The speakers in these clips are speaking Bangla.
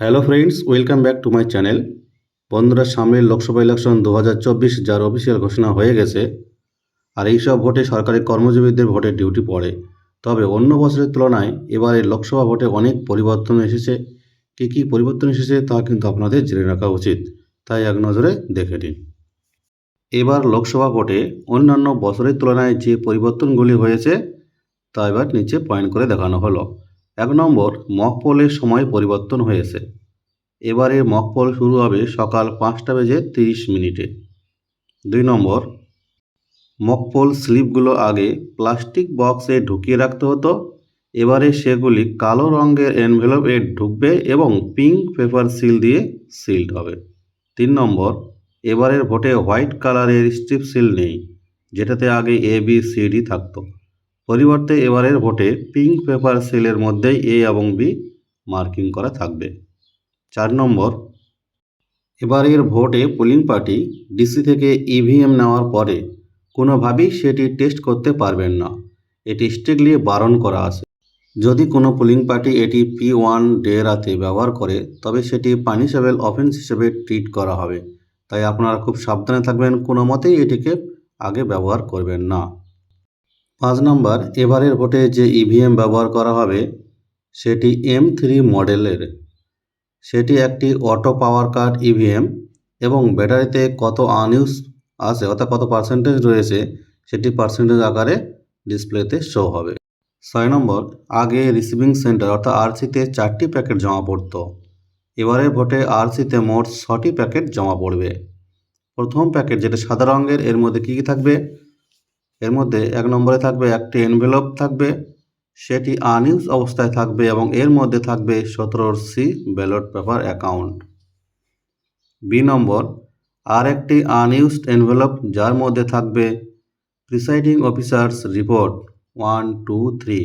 Hello friends, welcome back to my channel. বন্ধুরা, সামনের লোকসভা ইলেকশন দু হাজার চব্বিশ যার অফিসিয়াল ঘোষণা হয়ে গেছে, আর এইসব ভোটে সরকারি কর্মজীবীদের ভোটের ডিউটি পড়ে। তবে অন্য বছরের তুলনায় এবারে লোকসভা ভোটে অনেক পরিবর্তন এসেছে। কী কী পরিবর্তন এসেছে তা কিন্তু আপনাদের জেনে রাখা উচিত। তাই এক নজরে দেখে নিন। এবার লোকসভা ভোটে অন্যান্য বছরের তুলনায় যে পরিবর্তনগুলি হয়েছে, তা এবার নিচে পয়েন্ট করে দেখানো হলো। এক নম্বর মক পোলের সময় পরিবর্তন হয়েছে। এবারে মক পোল শুরু হবে সকাল পাঁচটা বেজে তিরিশ মিনিটে। দুই নম্বর মক পোল স্লিপগুলো আগে প্লাস্টিক বক্সে ঢুকিয়ে রাখতে হতো। এবারে সেগুলি কালো রঙের এনভেলপে ঢুকবে এবং পিঙ্ক পেপার সিল দিয়ে সিলড হবে। তিন নম্বর, এবারের ভোটে হোয়াইট কালারের স্ট্রিপ সিল নেই, যেটাতে আগে এ বি সি ডি থাকতো। পরিবর্তে এবারের ভোটে পিঙ্ক পেপার সিলের মধ্যেই এ এবং বি মার্কিং করা থাকবে। চার নম্বর। এবারের ভোটে পোলিং পার্টি ডিসি থেকে ইভিএম নেওয়ার পরে কোনোভাবেই সেটি টেস্ট করতে পারবেন না। এটি স্ট্রিক্টলি বারণ করা আছে। যদি কোনো পোলিং পার্টি এটি পি ওয়ান ডে রাতে ব্যবহার করে, তবে সেটি পানিশেবল অফেন্স হিসেবে ট্রিট করা হবে। তাই আপনারা খুব সাবধানে থাকবেন, কোনো মতেই এটিকে আগে ব্যবহার করবেন না। পাঁচ নম্বর, এবারের ভোটে যে ইভিএম ব্যবহার করা হবে, সেটি এম থ্রি মডেলের। সেটি একটি অটো পাওয়ার কাট ইভিএম এবং ব্যাটারিতে কত আনইউজ আছে, অর্থাৎ কত পার্সেন্টেজ রয়েছে, সেটি পার্সেন্টেজ আকারে ডিসপ্লেতে শো হবে। ছয় নম্বর, আগে রিসিভিং সেন্টার অর্থাৎ আরসিতে চারটি প্যাকেট জমা পড়তো। এবারের ভোটে আরসিতে মোট ছটি প্যাকেট জমা পড়বে। প্রথম প্যাকেট, যেটা সাদা রঙের, এর মধ্যে কী কী থাকবে? এর মধ্যে এক নম্বরে থাকবে একটি এনভেলপ থাকবে, সেটি আনইউজ অবস্থায় থাকবে এবং এর মধ্যে থাকবে সতেরোর C ballot paper account B নম্বর আর একটি আনইউজড এনভেলপ যার মধ্যে থাকবে presiding officers report one two three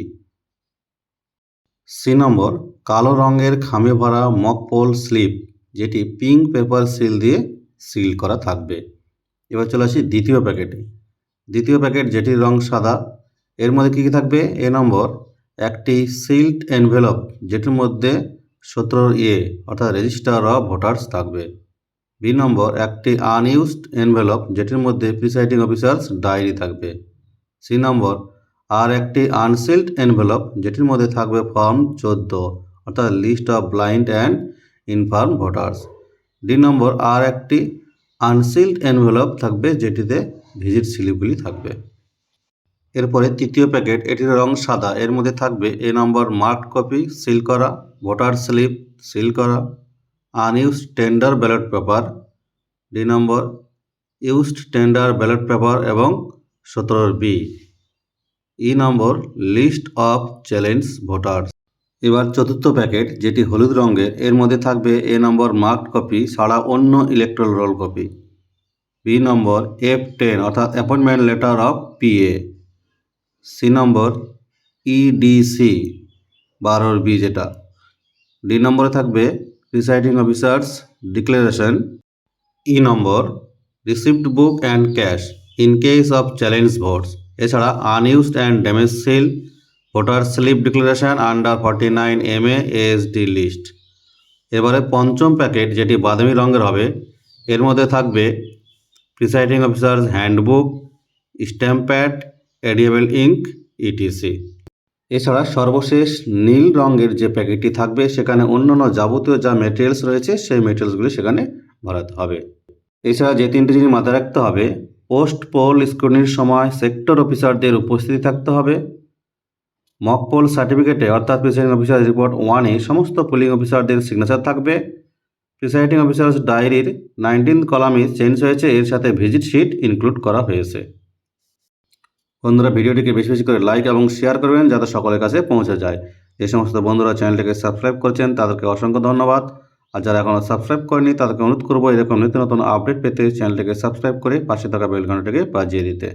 C নম্বর, কালো রঙের খামে ভরা মকপোল স্লিপ যেটি পিঙ্ক পেপার সিল দিয়ে সিল করা থাকবে। এবার চলে আসি দ্বিতীয় প্যাকেটে দ্বিতীয় প্যাকেট যেটির রং সাদা। এর মধ্যে কী কী থাকবে? এ নম্বর, একটি সিল্ড এনভেলপ, যেটির মধ্যে সতেরোর এ অর্থাৎ রেজিস্টার অফ ভোটার্স থাকবে। বি নম্বর, একটি আনইউজড এনভেলপ, যেটির মধ্যে প্রিসাইডিং অফিসার্স ডায়েরি থাকবে। সি নম্বর, আর একটি আনসিল্ড এনভেলপ, যেটির মধ্যে থাকবে ফর্ম চোদ্দ, অর্থাৎ list of blind and infirm voters. D number, আর একটি আনসিল্ড এনভেলপ থাকবে, যেটিতে ভিজিট স্লিপগুলি থাকবে। এরপরে তৃতীয় প্যাকেট, এটির রং সাদা। এর মধ্যে থাকবে A number mark copy, seal করা, ভোটার স্লিপ, সিল করা, unused tender ballot paper, D number used tender ballot paper এবং সতেরোর B. E number list of challenge voters. এবার চতুর্থ প্যাকেট, যেটি হলুদ রঙের, এর মধ্যে থাকবে এ নম্বর মার্কড কপি ছাড়া অন্য electoral roll copy. B number F ten অর্থাৎ appointment letter of PA C number EDC বারোর বি যেটা। ডি নম্বরে থাকবে presiding officers declaration E number receipt book and cash in case of challenge votes এছাড়া unused and damage seal voter slip declaration under forty nine M A SD list এবারে পঞ্চম প্যাকেট যেটি বাদামি রঙের হবে, এর মধ্যে থাকবে presiding officers handbook stamp pad indelible ink ETC এছাড়া সর্বশেষ নীল রঙের যে প্যাকেটটি থাকবে, সেখানে অন্যান্য যাবতীয় যা মেটেরিয়ালস রয়েছে, সেই মেটেরিয়ালসগুলি সেখানে ভরাতে হবে। এছাড়া যে তিনটি জিনিস মাথায় রাখতে হবে পোস্ট পোল স্ক্রুনির সময় সেক্টর অফিসারদের উপস্থিতি থাকতে হবে। মক পোল সার্টিফিকেটে অর্থাৎ প্রিসাইডিং অফিসার রিপোর্ট ওয়ানে সমস্ত পোলিং অফিসারদের সিগনেচার থাকবে। প্রিসাইডিং অফিসার্স ডায়েরির নাইনটিন কলামে চেঞ্জ হয়েছে। এর সাথে ভিজিট শিট ইনক্লুড করা হয়েছে। বন্ধুরা, ভিডিওটিকে বেশি বেশি করে লাইক এবং শেয়ার করবেন যাতে সকলের কাছে পৌঁছে যায়। যে সমস্ত বন্ধুরা চ্যানেলটিকে সাবস্ক্রাইব করছেন, তাদেরকে অসংখ্য ধন্যবাদ। আর যারা এখনও সাবস্ক্রাইব করেনি তাদেরকে অনুরোধ করব, এরকম নিত্য নতুন আপডেট পেতে চ্যানেলটিকে সাবস্ক্রাইব করে পাশে থাকা বেল বাজিয়ে দিতে।